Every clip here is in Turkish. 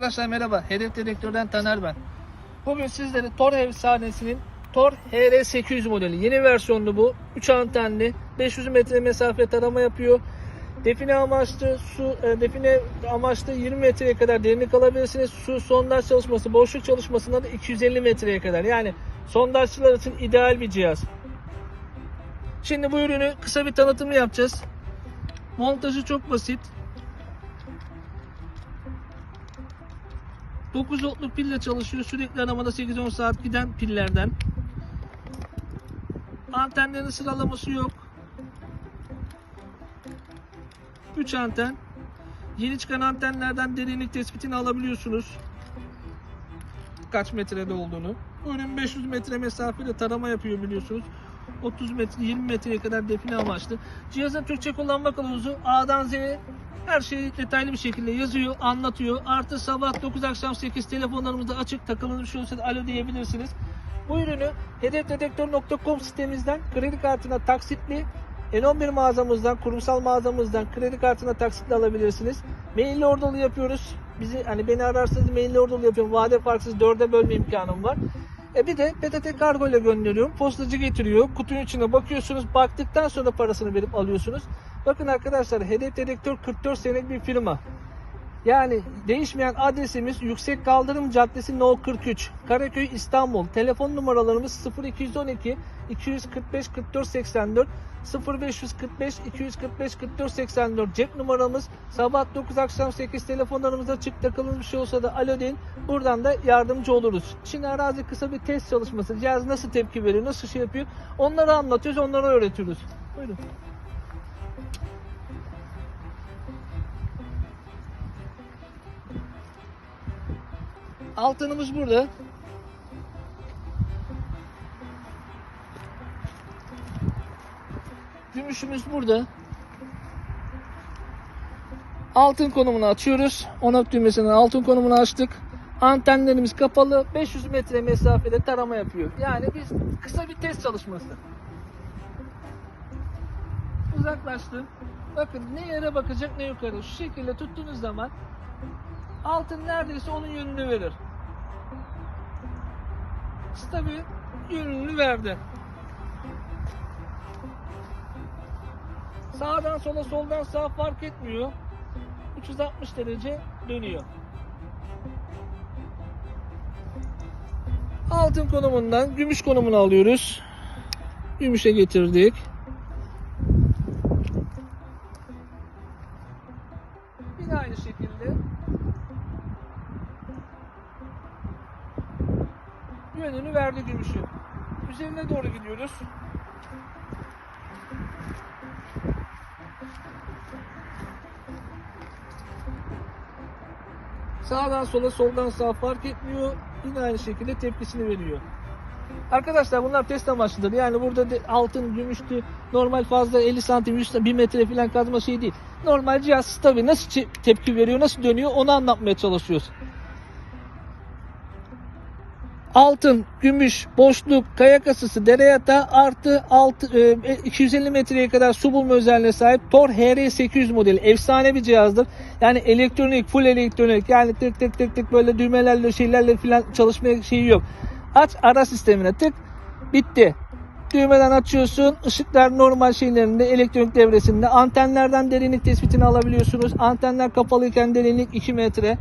Arkadaşlar merhaba. Hedef Dedektör'den Taner ben. Bugün sizlere Tor efsanesinin Tor HR800 modeli. Yeni versiyonlu bu. 3 antenli. 500 metre mesafe tarama yapıyor. Define amaçlı su e, define amaçlı 20 metreye kadar derinlik alabilirsiniz. Su sondaj çalışması, boşluk çalışmasında da 250 metreye kadar. Yani sondajçılar için ideal bir cihaz. Şimdi bu ürünü kısa bir tanıtımı yapacağız. Montajı çok basit. 9 voltluk pille çalışıyor. Sürekli aramada 8-10 saat giden pillerden. Antenlerin sıralaması yok. 3 anten. Yeni çıkan antenlerden derinlik tespitini alabiliyorsunuz. Kaç metrede olduğunu. Ürün 500 metre mesafede tarama yapıyor biliyorsunuz. 30 metre 20 metreye kadar define amaçlı. Cihazın Türkçe kullanma kılavuzu A'dan Z'ye her şeyi detaylı bir şekilde yazıyor, anlatıyor. Artı sabah 9 akşam 8 telefonlarımızda açık takılı bir şey olsa alo diyebilirsiniz. Bu ürünü hedefdedektör.com sitemizden kredi kartına taksitli N11 mağazamızdan, kurumsal mağazamızdan kredi kartına taksitli alabilirsiniz. Mailli ordolu yapıyoruz. Bizi hani beni ararsanız mailli ordolu yapıyorum. Vade farksız dörde bölme imkanım var. E bir de PTT kargo ile gönderiyorum. Postacı getiriyor. Kutunun içine bakıyorsunuz. Baktıktan sonra parasını verip alıyorsunuz. Bakın arkadaşlar Hedef Dedektör 44 senelik bir firma. Yani değişmeyen adresimiz Yüksek Kaldırım Caddesi No 43 Karaköy İstanbul. Telefon numaralarımız 0212 245 44 84 0545 245 44 84 cep numaramız sabah 9 akşam 8 telefonlarımız açık takılmış bir şey olsa da alo deyin buradan da yardımcı oluruz. Şimdi arazi kısa bir test çalışması cihaz nasıl tepki veriyor nasıl şey yapıyor onları anlatıyoruz onları öğretiyoruz. Buyurun. Altınımız burada. Gümüşümüz burada. Altın konumunu açıyoruz. Onak düğmesinden altın konumunu açtık. Antenlerimiz kapalı. 500 metre mesafede tarama yapıyor. Yani biz kısa bir test çalışması. Uzaklaştım. Bakın ne yere bakacak ne yukarı. Şu şekilde tuttuğunuz zaman altın neredeyse onun yönünü verir. Stabil yönünü verdi. Sağdan sola soldan sağa fark etmiyor. 360 derece dönüyor. Altın konumundan gümüş konumunu alıyoruz. Gümüşe getirdik. Yönünü verdi gümüşü. Üzerine doğru gidiyoruz. Sağdan sola soldan sağa fark etmiyor. Yine aynı şekilde tepkisini veriyor. Arkadaşlar bunlar test amaçlıdır. Yani burada de altın, gümüştü, normal fazla 50 santim, 100 1 metre falan kazma şey değil. Normal cihaz stabil nasıl tepki veriyor, nasıl dönüyor onu anlatmaya çalışıyoruz. Altın, gümüş, boşluk, kaya kasası, dere yatağı artı altı, e, 250 metreye kadar su bulma özelliğine sahip Tor HR800 modeli. Efsane bir cihazdır. Yani elektronik, full elektronik yani tık tık tık tık böyle düğmelerle şeylerle falan çalışmaya şeyi yok. Aç ara sistemine tık bitti. Düğmeden açıyorsun. Işıklar normal şeylerinde elektronik devresinde. Antenlerden derinlik tespitini alabiliyorsunuz. Antenler kapalıyken derinlik 2 metre.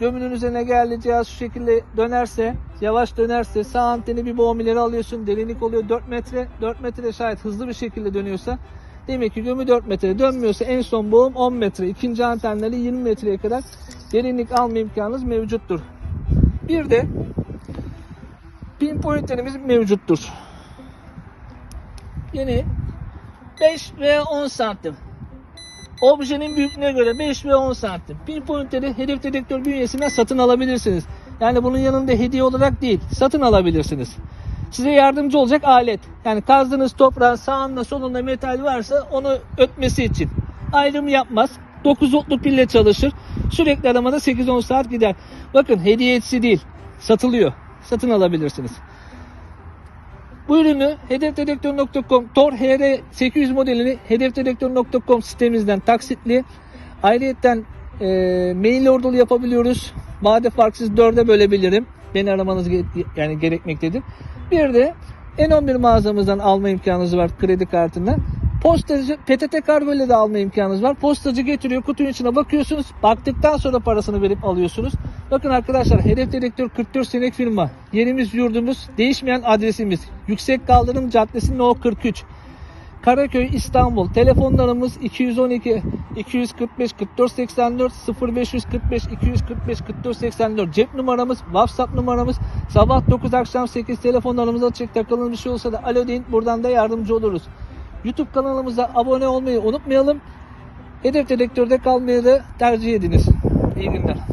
Gömünün üzerine geldi cihaz şu şekilde dönerse, yavaş dönerse sağ anteni bir boğum ileri alıyorsun. Derinlik oluyor 4 metre. 4 metre şayet hızlı bir şekilde dönüyorsa demek ki gömü 4 metre dönmüyorsa en son boğum 10 metre. İkinci antenleri 20 metreye kadar derinlik alma imkanınız mevcuttur. Bir de pinpointlerimiz mevcuttur. Yeni 5 veya 10 santim. Objenin büyüklüğüne göre 5 ve 10 santim. Pinpointleri hedef dedektör bünyesinden satın alabilirsiniz. Yani bunun yanında hediye olarak değil, satın alabilirsiniz. Size yardımcı olacak alet. Yani kazdığınız toprağın sağında solunda metal varsa onu ötmesi için. Ayrım yapmaz. 9 voltlu pille çalışır. Sürekli aramada 8-10 saat gider. Bakın hediyesi değil. Satılıyor. Satın alabilirsiniz. Bu ürünü hedefdedektör.com Tor HR800 modelini hedefdedektör.com sitemizden taksitli ayrıyeten E, mail ordolu yapabiliyoruz. Vade farksız 4'e bölebilirim. Beni aramanız yani gerekmektedir. Bir de N11 mağazamızdan alma imkanınız var kredi kartından. Postacı PTT kargo ile de alma imkanınız var. Postacı getiriyor kutunun içine bakıyorsunuz. Baktıktan sonra parasını verip alıyorsunuz. Bakın arkadaşlar Hedef Dedektör 44 senelik firma. Yerimiz yurdumuz değişmeyen adresimiz. Yüksek Kaldırım Caddesi No 43. Karaköy İstanbul. Telefonlarımız 212 245 44 84 0545 245 44 84. Cep numaramız, WhatsApp numaramız. Sabah 9 akşam 8 telefonlarımız açık. Takılan bir şey olsa da alo deyin. Buradan da yardımcı oluruz. YouTube kanalımıza abone olmayı unutmayalım. Hedef dedektörde kalmayı da tercih ediniz. İyi günler.